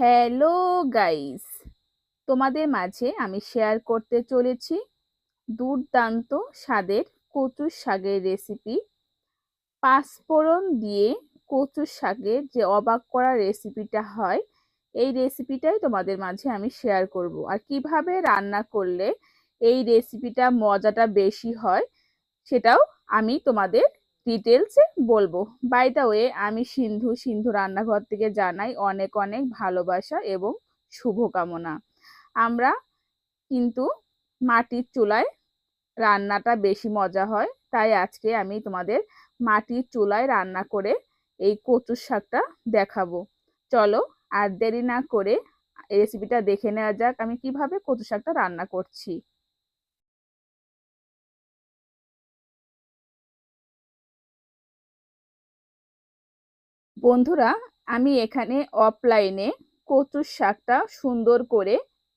Hello guys তোমাদের মাঝে আমি শেয়ার করতে চলেছি দুর্দান্ত স্বাদের কচুর শাকের রেসিপি পাঁচফোড়ন দিয়ে কচুর শাকের যে অবাক করা রেসিপিটা হয়, এই রেসিপিটাই তোমাদের মাঝে আমি শেয়ার করব। আর কীভাবে রান্না করলে এই রেসিপিটা মজাটা বেশি হয়, সেটাও আমি তোমাদের ডিটেলসে বলব। বাই দ্য ওয়ে আমি সিন্ধু সিন্ধু রান্নাঘর থেকে জানাই অনেক অনেক ভালোবাসা এবং শুভকামনা। আমরা কিন্তু মাটির চুলায় রান্নাটা বেশি মজা হয়, তাই আজকে আমি তোমাদের মাটির চুলায় রান্না করে এই কচুর শাকটা দেখাবো। চলো, আর দেরি না করে রেসিপিটা দেখে নেওয়া যাক আমি কীভাবে কচু শাকটা রান্না করছি। বন্ধুরা, আমি এখানে অফলাইনে কচুর শাকটা সুন্দর করে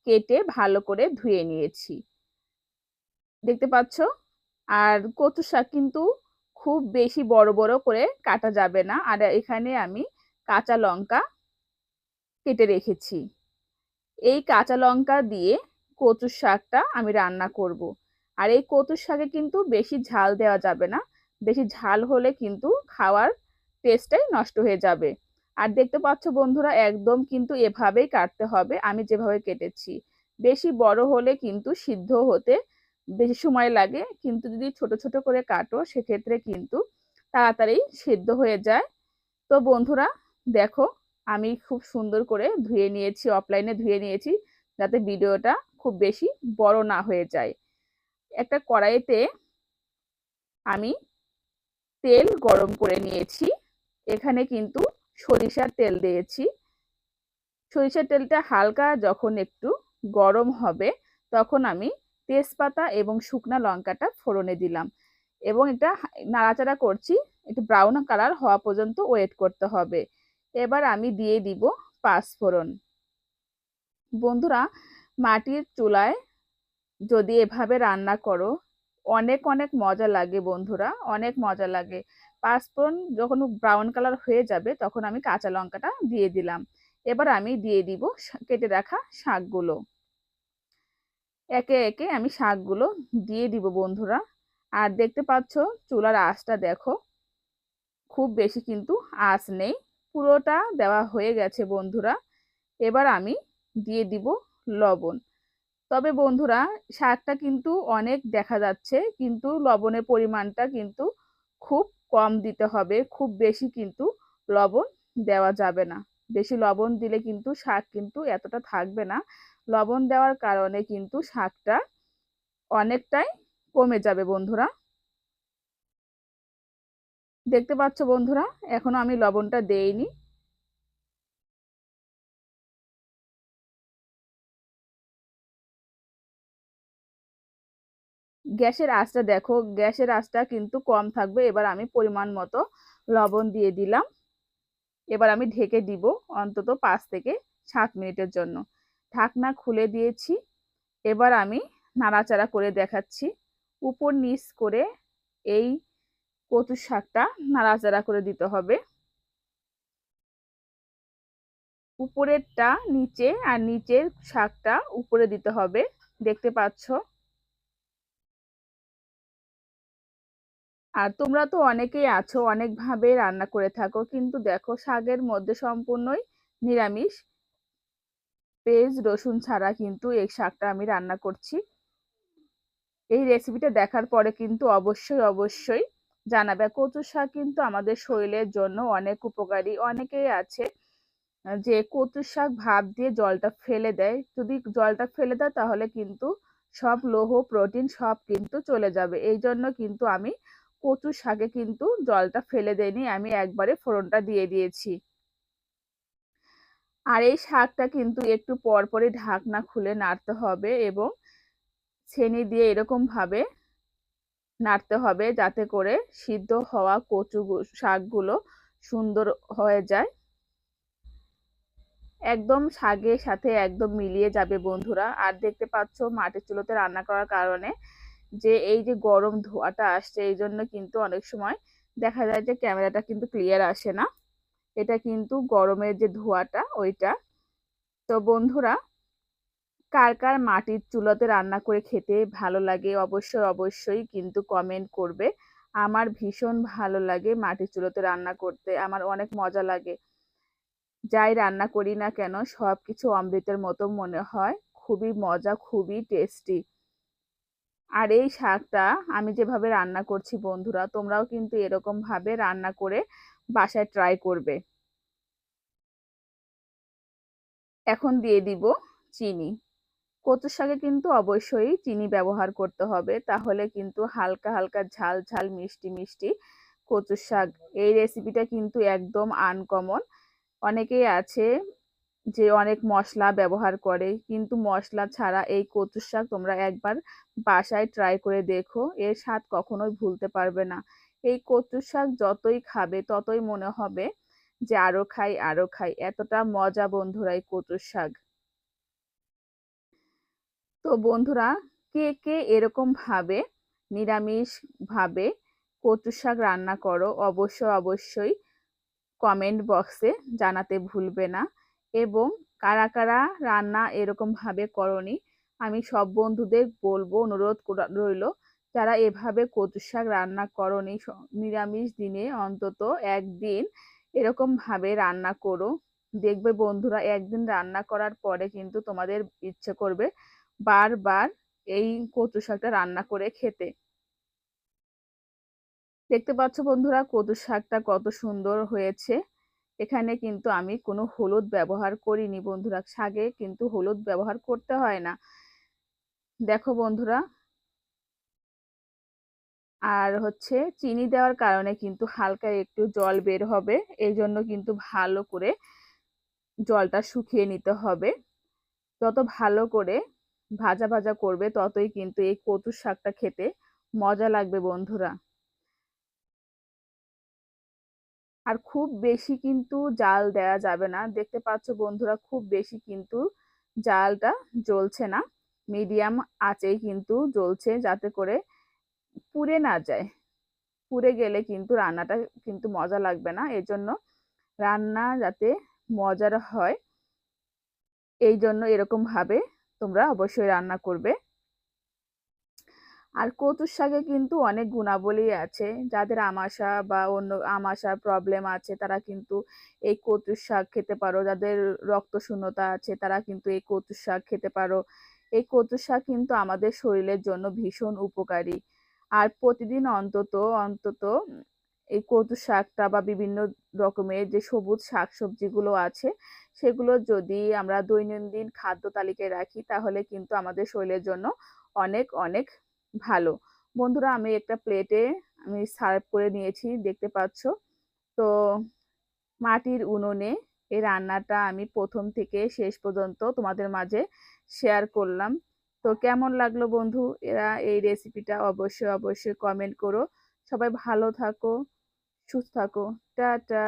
কেটে ভালো করে ধুয়ে নিয়েছি। দেখতে পাচ্ছ? আর কচু শাক কিন্তু খুব বেশি বড় বড় করে কাটা যাবে না। আর এখানে আমি কাঁচা লঙ্কা কেটে রেখেছি। এই কাঁচা লঙ্কা দিয়ে কচুর শাকটা আমি রান্না করব। আর এই কচুর শাকে কিন্তু বেশি ঝাল দেওয়া যাবে না। বেশি ঝাল হলে কিন্তু খাওয়ার টেস্টটাই নষ্ট হয়ে যাবে। আর দেখতে পাচ্ছ বন্ধুরা, একদম কিন্তু এভাবেই কাটতে হবে, আমি যেভাবে কেটেছি। বেশি বড় হলে কিন্তু সিদ্ধ হতে বেশি সময় লাগে, কিন্তু যদি ছোট ছোট করে কাটো, সেক্ষেত্রে কিন্তু তাড়াতাড়ি সিদ্ধ হয়ে যায়। তো বন্ধুরা, দেখো, আমি খুব সুন্দর করে ধুয়ে নিয়েছি অফলাইনে ধুয়ে নিয়েছি, যাতে ভিডিওটা খুব বেশি বড় না হয়ে যায়। একটা কড়াইতে আমি তেল গরম করে নিয়েছি। এখানে কিন্তু সরিষার তেল দিয়েছি। সরিষার তেলটা হালকা যখন একটু গরম হবে, তখন আমি তেজপাতা এবং শুকনা লঙ্কাটা ফোড়নে দিলাম। এবং এটা নাড়াচাড়া করছি, একটু ব্রাউন কালার হওয়া পর্যন্ত ওয়েট করতে হবে। এবার আমি দিয়ে দিব পাঁচফোড়ন বন্ধুরা, মাটির চুলায় যদি এভাবে রান্না করো, অনেক অনেক মজা লাগে বন্ধুরা, অনেক মজা লাগে। পাঁচফোড়ন যখন ব্রাউন কালার হয়ে যাবে, তখন আমি কাঁচা লঙ্কাটা দিয়ে দিলাম। এবার আমি দিয়ে দিব কেটে রাখা শাকগুলো। একে একে আমি শাকগুলো দিয়ে দিব বন্ধুরা। আর দেখতে পাচ্ছ চুলার আঁচটা দেখো। খুব বেশি কিন্তু আঁচ নেই। পুরোটা দেওয়া হয়ে গেছে বন্ধুরা। এবার আমি দিয়ে দিব লবণ। তবে বন্ধুরা, শাকটা কিন্তু অনেক দেখা যাচ্ছে, কিন্তু লবণের পরিমাণটা কিন্তু খুব কম দিতে হবে, খুব বেশি কিন্তু লবণ দেওয়া যাবে না। বেশি লবণ দিলে কিন্তু শাক কিন্তু এতটা থাকবে না। লবণ দেওয়ার কারণে কিন্তু শাকটা অনেকটাই কমে যাবে বন্ধুরা। দেখতে পাচ্ছ বন্ধুরা এখনও আমি লবণটা দেইনি। গ্যাসের আঁচটা দেখো, গ্যাসের আঁচটা কিন্তু কম থাকবে। এবার আমি পরিমাণ মতো লবণ দিয়ে দিলাম। এবার আমি ঢেকে দিব অন্তত পাঁচ থেকে সাত মিনিটের জন্য। ঢাকনা খুলে দিয়েছি। এবার আমি নাড়াচাড়া করে দেখাচ্ছি। উপর নিচ করে এই কচুর শাকটা নাড়াচাড়া করে দিতে হবে। উপরেরটা নিচে আর নিচের শাকটা উপরে দিতে হবে। দেখতে পাচ্ছ? আর তোমরা তো অনেকেই আছো, অনেকভাবে রান্না করে থাকো, কিন্তু দেখো শাকের মধ্যে সম্পূর্ণই নিরামিষ। পেঁয়াজ, রসুন ছাড়া কিন্তু এই শাকটা আমি রান্না করছি। এই রেসিপিটা দেখার পরে কিন্তু অবশ্যই অবশ্যই জানাবে। কচু শাক কিন্তু আমাদের শরীরের জন্য অনেক উপকারী। অনেকেই আছে যে কচু শাক ভাব দিয়ে জলটা ফেলে দেয়। যদি জলটা ফেলে দেয় তাহলে কিন্তু সব লৌহ, প্রোটিন সব কিন্তু চলে যাবে। এই জন্য কিন্তু আমি কচু শাকে কিন্তু জলটা ফেলে দেয়নি, আমি একবারে ফোড়নটা দিয়ে দিয়েছি। আর এই শাকটা কিন্তু একটু পরপরই ঢাকনা খুলে নাড়তে হবে এবং ছেনি দিয়ে এরকমভাবে নাড়তে হবে যাতে করে সিদ্ধ হওয়া কচু শাকগুলো সুন্দর হয়ে যায়। একদম শাকের সাথে একদম মিলিয়ে যাবে বন্ধুরা। আর দেখতে পাচ্ছ মাটির চুলোতে রান্না করার কারণে যে এই যে গরম ধোঁয়াটা আসছে, এই জন্য কিন্তু অনেক সময় দেখা যায় যে ক্যামেরাটা কিন্তু ক্লিয়ার আসে না। এটা কিন্তু গরমের যে ধোঁয়াটা, ওইটা। তো বন্ধুরা, কার কার মাটির চুলাতে রান্না করে খেতে ভালো লাগে অবশ্যই অবশ্যই কিন্তু কমেন্ট করবে। আমার ভীষণ ভালো লাগে মাটির চুলোতে রান্না করতে, আমার অনেক মজা লাগে। যাই রান্না করি না কেন সব কিছু অমৃতের মতো মনে হয়, খুবই মজা, খুবই টেস্টি আর এই শাকটা আমি যেভাবে রান্না করছি বন্ধুরা, তোমরাও কিন্তু এরকম ভাবে রান্না করে বাসায় ট্রাই করবে। এখন দিয়ে দিব চিনি। কচু শাকে কিন্তু অবশ্যই চিনি ব্যবহার করতে হবে, তাহলে কিন্তু হালকা হালকা ঝাল ঝাল মিষ্টি মিষ্টি কচু শাক। এই রেসিপিটা কিন্তু একদম আনকমন অনেকেই আছে যে অনেক মশলা ব্যবহার করে। কিন্তু মশলা ছাড়া এই কচু শাক তোমরা একবার বাসায় ট্রাই করে দেখো, এর স্বাদ কখনোই ভুলতে পারবে না। এই কচু শাক যতই খাবে, ততই মনে হবে যে আরও খাই আরও খাই। এতটা মজা বন্ধুরা এই কচুর শাক। তো বন্ধুরা, কে কে এরকম ভাবে, নিরামিষ ভাবে কচু শাক রান্না করো অবশ্যই অবশ্যই কমেন্ট বক্সে জানাতে ভুলবে না। এবং কারা কারা রান্না এরকম ভাবে করনি, আমি সব বন্ধুদের বলব, অনুরোধ রইল যারা এভাবে কচু শাক রান্না করনি নিরামিষ দিনে অন্তত একদিন এরকম ভাবে রান্না করো। দেখবে বন্ধুরা, একদিন রান্না করার পরে কিন্তু তোমাদের ইচ্ছে করবে বারবার এই কচু শাকটা রান্না করে খেতে। দেখতে পাচ্ছ বন্ধুরা, কচু শাকটা কত সুন্দর হয়েছে। এখানে কিন্তু আমি কোনো হলুদ ব্যবহার করিনি বন্ধুরা শাকে কিন্তু হলুদ ব্যবহার করতে হয় না। দেখো বন্ধুরা, আর হচ্ছে চিনি দেওয়ার কারণে কিন্তু হালকা একটু জল বের হবে এই জন্য কিন্তু ভালো করে জলটা শুকিয়ে নিতে হবে। যত ভালো করে ভাজা ভাজা করবে ততই কিন্তু এই কচু শাকটা খেতে মজা লাগবে বন্ধুরা। আর খুব বেশি কিন্তু জাল দেয়া যাবে না। দেখতে পাচ্ছ বন্ধুরা খুব বেশি কিন্তু জালটা জ্বলছে না। মিডিয়াম আঁচেই কিন্তু জ্বলছে যাতে করে পুড়ে না যায়। পুড়ে গেলে কিন্তু রান্নাটা কিন্তু মজা লাগবে না। এজন্য রান্না যাতে মজার হয় এই জন্য এরকমভাবে তোমরা অবশ্যই রান্না করবে। আর কচুর শাকে কিন্তু অনেক গুণাবলী আছে। যাদের আমাশা বা অন্য আমাশার প্রবলেম আছে, তারা কিন্তু এই কচুর শাক খেতে পারো। যাদের রক্ত শূন্যতা আছে, তারা কিন্তু এই কচুর শাক খেতে পারো। এই কচুর শাক কিন্তু আমাদের শরীরের জন্য ভীষণ উপকারী। আর প্রতিদিন অন্তত অন্তত এই কচু শাকটা বা বিভিন্ন রকমের যে সবুজ শাক সবজিগুলো আছে, সেগুলো যদি আমরা দৈনন্দিন খাদ্য তালিকায় রাখি, তাহলে কিন্তু আমাদের শরীরের জন্য অনেক অনেক ভালো। বন্ধুরা, আমি একটা প্লেটে আমি সার্ভ করে নিয়েছি, দেখতে পাচ্ছ? তো মাটির উনুনে এই রান্নাটা আমি প্রথম থেকে শেষ পর্যন্ত তোমাদের মাঝে শেয়ার করলাম। তো কেমন লাগল বন্ধু? এরা এই রেসিপিটা অবশ্যই অবশ্যই কমেন্ট করো। সবাই ভালো থাকো, সুস্থ থাকো। টাটা!